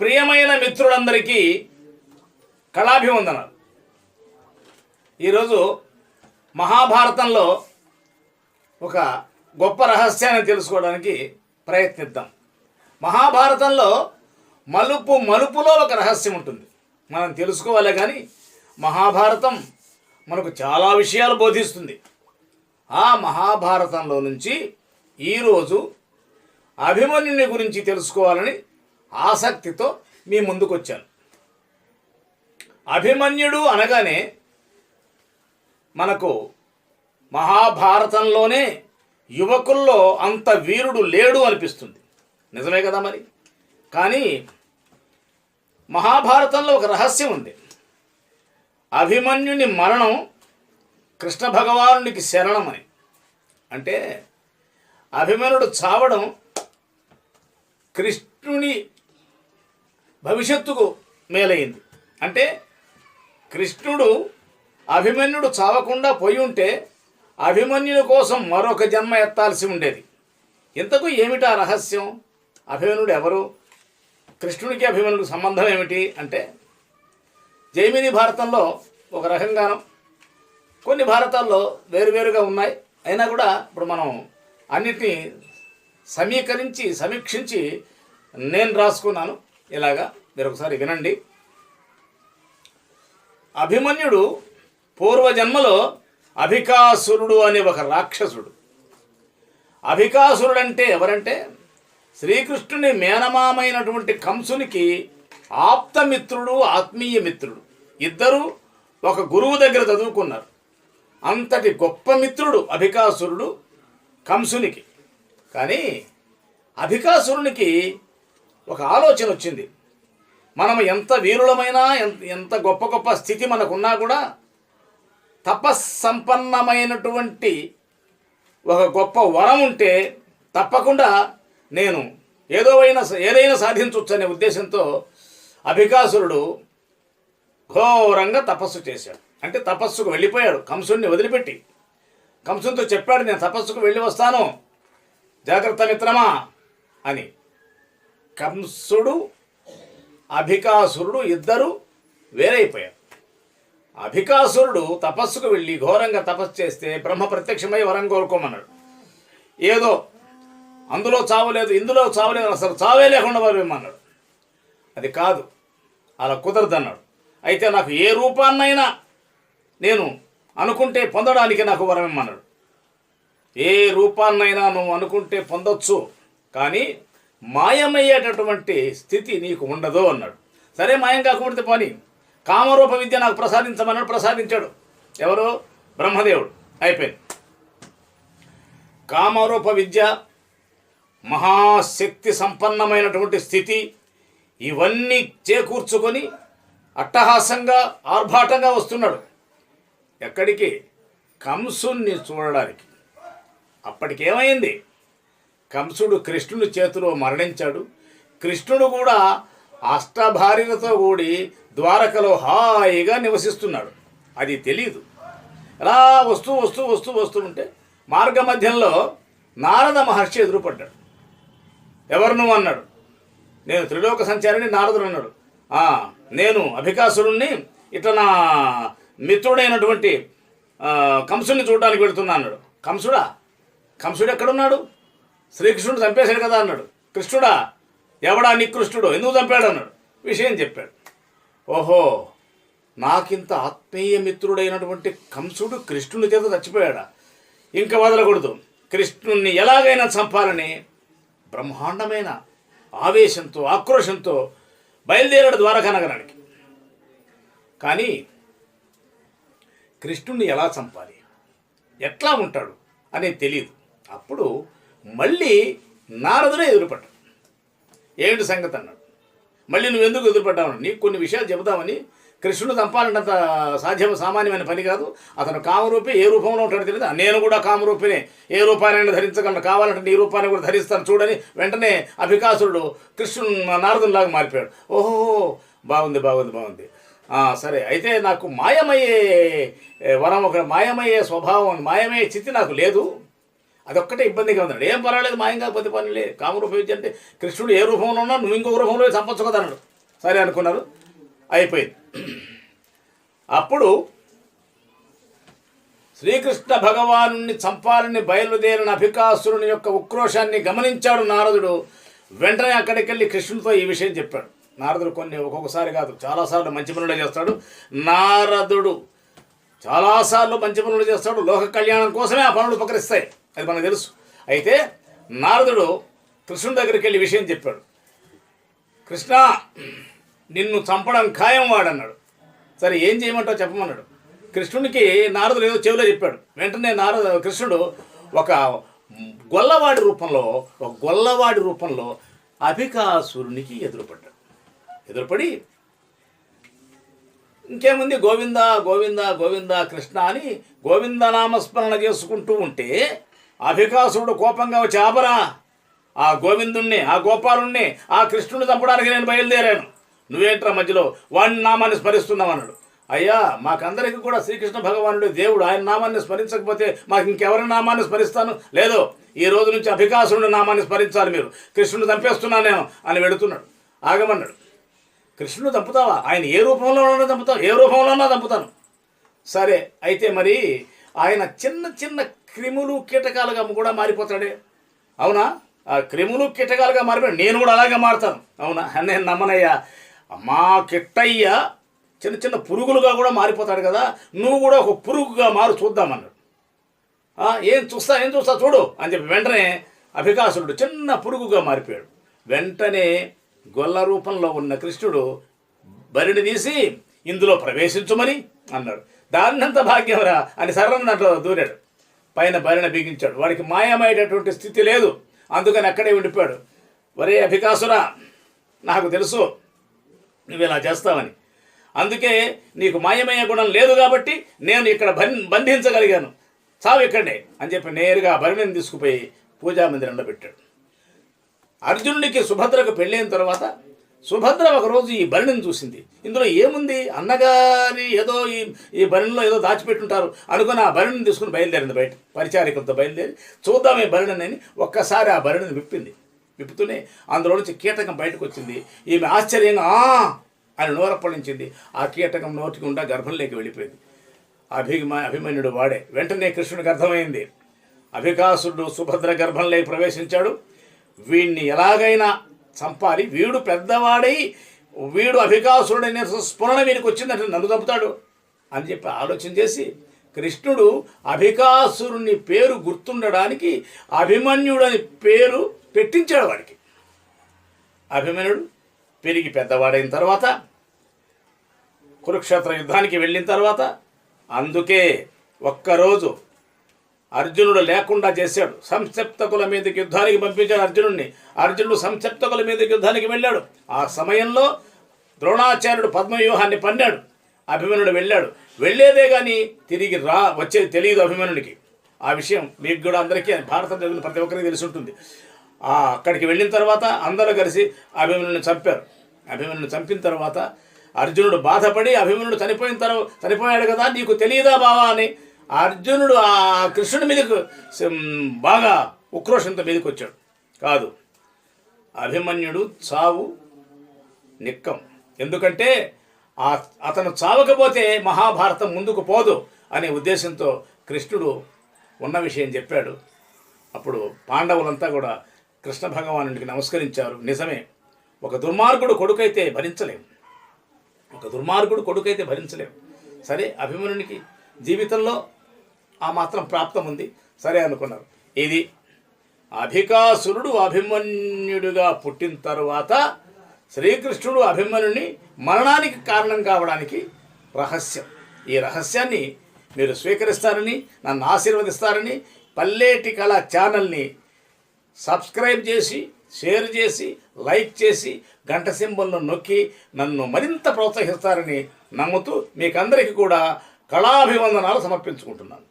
ప్రియమైన మిత్రులందరికీ కళాభివందనాలు. ఈరోజు మహాభారతంలో ఒక గొప్ప రహస్యాన్ని తెలుసుకోవడానికి ప్రయత్నిద్దాం. మహాభారతంలో మలుపు మలుపులో ఒక రహస్యం ఉంటుంది. మనం తెలుసుకోవాలి కానీ మహాభారతం మనకు చాలా విషయాలు బోధిస్తుంది. ఆ మహాభారతంలో నుంచి ఈరోజు అభిమన్యుని గురించి తెలుసుకోవాలని ఆసక్తితో మీ ముందుకు వచ్చాను అభిమన్యుడు అనగానే మనకు మహాభారతంలోనే యువకుల్లో అంత వీరుడు లేడు అనిపిస్తుంది. నిజమే కదా మరి? కానీ మహాభారతంలో ఒక రహస్యం ఉంది. అభిమన్యుని మరణం కృష్ణ భగవానుడికి శరణమని. అంటే అభిమన్యుడు చావడం కృష్ణుని భవిష్యత్తుకు మేలైంది. అంటే కృష్ణుడు అభిమన్యుడు చావకుండా పోయి ఉంటే అభిమన్యుని కోసం మరొక జన్మ ఎత్తాల్సి ఉండేది. ఇంతకు ఏమిటా రహస్యం? అభిమన్యుడు ఎవరు? కృష్ణుడికి అభిమన్యుడికి సంబంధం ఏమిటి? అంటే జైమిని భారతంలో ఒక రకంగాను కొన్ని భారతాల్లో వేరువేరుగా ఉన్నాయి. అయినా కూడా ఇప్పుడు మనం అన్నిటినీ సమీకరించి సమీక్షించి నేను రాసుకున్నాను ఇలాగా. ఒకసారి వినండి. అభిమన్యుడు పూర్వజన్మలో అభికాసురుడు అనే ఒక రాక్షసుడు. అభికాసురుడు అంటే ఎవరంటే? శ్రీకృష్ణుని మేనమామైనటువంటి కంసునికి ఆప్తమిత్రుడు ఆత్మీయ మిత్రుడు. ఇద్దరు ఒక గురువు దగ్గర చదువుకున్నారు. అంతటి గొప్ప మిత్రుడు అభికాసురుడు కంసునికి. కానీ అభికాసురునికి ఒక ఆలోచన వచ్చింది. మనం ఎంత వీరులమైనా ఎంత ఎంత గొప్ప గొప్ప స్థితి మనకున్నా కూడా తపస్సంపన్నమైనటువంటి ఒక గొప్ప వరం ఉంటే తప్పకుండా నేను ఏదో అయినా ఏదైనా సాధించవచ్చు అనే ఉద్దేశంతో అభికాసురుడు ఘోరంగా తపస్సు చేశాడు. అంటే తపస్సుకు వెళ్ళిపోయాడు. కంసుడిని వదిలిపెట్టి. కంసునితో చెప్పాడు నేను తపస్సుకు వెళ్ళి వస్తాను. జాగ్రత్త మిత్రమా అని. కంసుడు అభికాసురుడు ఇద్దరు వేరైపోయారు. అభికాసురుడు తపస్సుకు వెళ్ళి ఘోరంగా తపస్సు చేస్తే బ్రహ్మ ప్రత్యక్షమై వరం కోరుకోమన్నాడు. ఏదో అందులో చావలేదు ఇందులో చావలేదు అసలు చావే లేకుండా వరమన్నాడు అది కాదు అలా కుదరదన్నాడు. అయితే నాకు ఏ రూపాన్నైనా నేను అనుకుంటే పొందడానికి నాకు వరమిమ్మన్నాడు ఏ రూపాన్నైనా నువ్వు అనుకుంటే పొందొచ్చు కానీ మాయమయ్యేటటువంటి స్థితి నీకు ఉండదు అన్నాడు. సరే మాయం కాకపోతే పని. కామరూప విద్య నాకు ప్రసాదించమన్నాడు ప్రసాదించాడు. ఎవరు? బ్రహ్మదేవుడు. అయిపోయింది. కామరూప విద్య మహాశక్తి సంపన్నమైనటువంటి స్థితి ఇవన్నీ చేకూర్చుకొని అట్టహాసంగా ఆర్భాటంగా వస్తున్నాడు. ఎక్కడికి? కంసుణ్ణి చూడడానికి. అప్పటికేమైంది? కంసుడు కృష్ణుని చేతిలో మరణించాడు. కృష్ణుడు కూడా అష్టభార్యలతో కూడి ద్వారకలో హాయిగా నివసిస్తున్నాడు. అది తెలియదు అలా వస్తూ వస్తూ వస్తూ వస్తూ ఉంటే మార్గ మధ్యంలో నారద మహర్షి ఎదురుపడ్డాడు. ఎవరు నువ్వు అన్నాడు? నేను త్రిలోక సంచారిని నారదుడు అన్నాడు. నేను అభికాసురుణ్ణి ఇట్లా నా మిత్రుడైనటువంటి ఆ, కంసుని చూడడానికి వెళుతున్నా అన్నాడు. కంసుడా? కంసుడు ఎక్కడున్నాడు? శ్రీకృష్ణుడు చంపేశాడు కదా అన్నాడు. కృష్ణుడా? ఎవడా నికృష్ణుడు ఎందుకు చంపాడు అన్నాడు. విషయం చెప్పాడు. ఓహో నాకింత ఆత్మీయ మిత్రుడైనటువంటి కంసుడు కృష్ణుని చేత చచ్చిపోయాడా? ఇంకా వదలకూడదు. కృష్ణుణ్ణి ఎలాగైనా చంపాలని బ్రహ్మాండమైన ఆవేశంతో ఆక్రోశంతో బయలుదేరాడు ద్వారకా నగరానికి. కానీ కృష్ణుణ్ణి ఎలా చంపాలి? ఎట్లా ఉంటాడు అనేది తెలియదు అప్పుడు మళ్ళీ నారదుడే ఎదురుపడ్డాడు. ఏమిటి సంగతి అన్నాడు. మళ్ళీ నువ్వు ఎందుకు ఎదురుపడ్డావు? నీకు కొన్ని విషయాలు చెబుతామని కృష్ణుడు చంపాలంటే సాధ్యం సామాన్యమైన పని కాదు. అతను కామరూపి ఏ రూపంలో ఉంటాడో తెలియదు. నేను కూడా కామరూపినే. ఏ రూపాన్ని ధరించగలను. కావాలంటే నీ రూపాన్ని కూడా ధరిస్తాను చూడని వెంటనే అభికాసురుడు కృష్ణుడు నారదునిలాగా మారిపోయాడు. ఓహో బాగుంది బాగుంది బాగుంది. సరే అయితే నాకు మాయమయ్యే వరం ఒక మాయమయ్యే స్వభావం మాయమయ్యే చిత్తి నాకు లేదు. అదొక్కటే ఇబ్బందిగా ఉంది. ఏం పర్వాలేదు మాయం కాకపోతే పని లేదు. కామరూప విద్య అంటే కృష్ణుడు ఏ రూపంలో ఉన్నా నువ్వు ఇంకొక రూపంలో చంపొచ్చు కదా అన్నాడు సరే అనుకున్నారు. అయిపోయింది. అప్పుడు శ్రీకృష్ణ భగవాను చంపాలని బయలుదేరిన అభికాసురుని యొక్క ఉక్రోషాన్ని గమనించాడు నారదుడు. వెంటనే అక్కడికి వెళ్ళి కృష్ణుడితో ఈ విషయం చెప్పాడు. నారదుడు కొన్ని ఒక్కొక్కసారి కాదు చాలాసార్లు మంచి పనులు చేస్తాడు. నారదుడు చాలాసార్లు మంచి పనులు చేస్తాడు. లోక కళ్యాణం కోసమే ఆ పనులు ఉపకరిస్తాయి. అది మనకు తెలుసు. అయితే నారదుడు కృష్ణుడి దగ్గరికి వెళ్ళి విషయం చెప్పాడు. కృష్ణ నిన్ను చంపడం ఖాయం వాడన్నాడు. సరే ఏం చేయమంటావు చెప్పమన్నాడు. కృష్ణునికి నారదుడు ఏదో చెవిలో చెప్పాడు. వెంటనే నారద కృష్ణుడు ఒక గొల్లవాడి రూపంలో ఒక గొల్లవాడి రూపంలో అభికాసురునికి ఎదురుపడ్డాడు. ఎదురుపడి ఇంకేముంది? గోవింద గోవింద గోవింద కృష్ణ అని గోవింద నామస్మరణ చేసుకుంటూ ఉంటే అభికాసురుడు కోపంగా వచ్చి ఆపరా! ఆ గోవిందుణ్ణి ఆ గోపాలుణ్ణి ఆ కృష్ణుని చంపడానికి నేను బయలుదేరాను. నువ్వేంట్రా మధ్యలో? వాడిని నామాన్ని స్మరిస్తున్నావు అన్నాడు. అయ్యా మాకందరికీ కూడా శ్రీకృష్ణ భగవానుడు దేవుడు. ఆయన నామాన్ని స్మరించకపోతే మాకు ఇంకెవరి నామాన్ని స్మరిస్తాను? లేదో ఈ రోజు నుంచి అభికాసురుడి నామాన్ని స్మరించాలి మీరు. కృష్ణుని చంపేస్తున్నాను నేను అని వెళుతున్నాడు ఆగమన్నాడు. కృష్ణుడు చంపుతావా? ఆయన ఏ రూపంలోనైనా చంపుతావు. ఏ రూపంలోనైనా చంపుతాను. సరే అయితే మరి ఆయన చిన్న చిన్న క్రిములు కీటకాలుగా కూడా మారిపోతాడే. అవునా? ఆ క్రిములు కీటకాలుగా మారిపోయాడు నేను కూడా అలాగే మారుతాను. అవునా? నేను నమ్మనయ్యా. మా కిట్టయ్య చిన్న చిన్న పురుగులుగా కూడా మారిపోతాడు కదా. నువ్వు కూడా ఒక పురుగుగా మారు చూద్దామన్నాడు. ఏం చూస్తా ఏం చూస్తా చూడు అని చెప్పి వెంటనే అభికాసుడు చిన్న పురుగుగా మారిపోయాడు. వెంటనే గొల్ల రూపంలో ఉన్న కృష్ణుడు బరిని తీసి ఇందులో ప్రవేశించమని అన్నాడు. దాన్నంత భాగ్యంరా అని సర్రం దాంట్లో దూరాడు. పైన బరిన బిగించాడు. వాడికి మాయమయ్యేటటువంటి స్థితి లేదు. అందుకని అక్కడే ఉండిపోయాడు. వరే అభికాసురా నాకు తెలుసు నువ్వు ఇలా చేస్తావని. అందుకే నీకు మాయమయ్యే గుణం లేదు కాబట్టి నేను ఇక్కడ బం బంధించగలిగాను. చావు ఇక్కడే అని చెప్పి నేరుగా బరిని తీసుకుపోయి పూజా మందిరంలో పెట్టాడు. అర్జునుడికి సుభద్రకు పెళ్ళైన తర్వాత సుభద్ర ఒకరోజు ఈ బరిణిని చూసింది. ఇందులో ఏముంది? అన్నగారి ఏదో ఈ ఈ బరిణిలో ఏదో దాచిపెట్టుంటారు అనుకుని ఆ బరిణిని తీసుకుని బయలుదేరింది బయట. పరిచారికలతో బయలుదేరి చూద్దాం ఈ బరిణిని అని ఒక్కసారి ఆ బరిణిని విప్పింది. విప్పుతూనే అందులో నుంచి కీటకం బయటకు వచ్చింది ఈమె ఆశ్చర్యంగా అని నోరప్పళించింది ఆ కీటకం నోటికి ఉండా గర్భంలోకి వెళ్ళిపోయింది. అభిమా అభిమన్యుడు వాడే. వెంటనే కృష్ణుడికి అర్థమైంది. అభికాసుడు సుభద్ర గర్భంలోకి ప్రవేశించాడు. వీణ్ణి ఎలాగైనా చంపాలి. వీడు పెద్దవాడై వీడు అభికాసురుడైన స్ఫురణ వీనికి వచ్చిందంటే నన్ను చంపుతాడు అని చెప్పి ఆలోచన చేసి కృష్ణుడు అభికాసురుని పేరు గుర్తుండడానికి అభిమన్యుడని పేరు పెట్టించాడు వాడికి. అభిమన్యుడు పెరిగి పెద్దవాడైన తర్వాత కురుక్షేత్ర యుద్ధానికి వెళ్ళిన తర్వాత అందుకే ఒక్కరోజు అర్జునుడు లేకుండా చేశాడు. సంక్షిప్తకుల మీదకి యుద్ధానికి పంపించాడు అర్జునుడిని అర్జునుడు సంక్షిప్తకుల మీదకి యుద్ధానికి వెళ్ళాడు. ఆ సమయంలో ద్రోణాచార్యుడు పద్మవ్యూహాన్ని పన్నాడు. అభిమనుడు వెళ్ళాడు. వెళ్ళేదే కానీ తిరిగి రా వచ్చేది తెలియదు అభిమనుడికి ఆ విషయం మీకు కూడా అందరికీ భారతదేశంలో ప్రతి ఒక్కరికి తెలిసి ఉంటుంది. ఆ అక్కడికి వెళ్ళిన తర్వాత అందరూ కలిసి అభిమనుడిని చంపారు. అభిమనుడిని చంపిన తర్వాత అర్జునుడు బాధపడి అభిమనుడు చనిపోయిన తర్వాత చనిపోయాడు కదా నీకు తెలియదా బావా అని అర్జునుడు ఆ కృష్ణుడి మీదకు బాగా ఉక్రోషంతో మీదకి వచ్చాడు కాదు. అభిమన్యుడు చావు నిక్కం. ఎందుకంటే ఆ అతను చావకపోతే మహాభారతం ముందుకు పోదు అనే ఉద్దేశంతో కృష్ణుడు ఉన్న విషయం చెప్పాడు. అప్పుడు పాండవులంతా కూడా కృష్ణ భగవానుడికి నమస్కరించారు. నిజమే. ఒక దుర్మార్గుడు కొడుకైతే భరించలేము ఒక దుర్మార్గుడు కొడుకైతే భరించలేం. సరే అభిమన్యునికి జీవితంలో ఆ మాత్రం ప్రాప్తం ఉంది సరే అనుకున్నారు. ఇది అభికాసురుడు అభిమన్యుడిగా పుట్టిన తరువాత శ్రీకృష్ణుడు అభిమన్యుని మరణానికి కారణం కావడానికి రహస్యం. ఈ రహస్యాన్ని మీరు స్వీకరిస్తారని నన్ను ఆశీర్వదిస్తారని పల్లేటి కళ ఛానల్ని సబ్స్క్రైబ్ చేసి షేర్ చేసి లైక్ చేసి గంట సింబల్ను నొక్కి నన్ను మరింత ప్రోత్సహిస్తారని నమ్ముతూ మీకందరికీ కూడా కళాభివందనాలు సమర్పించుకుంటున్నాను.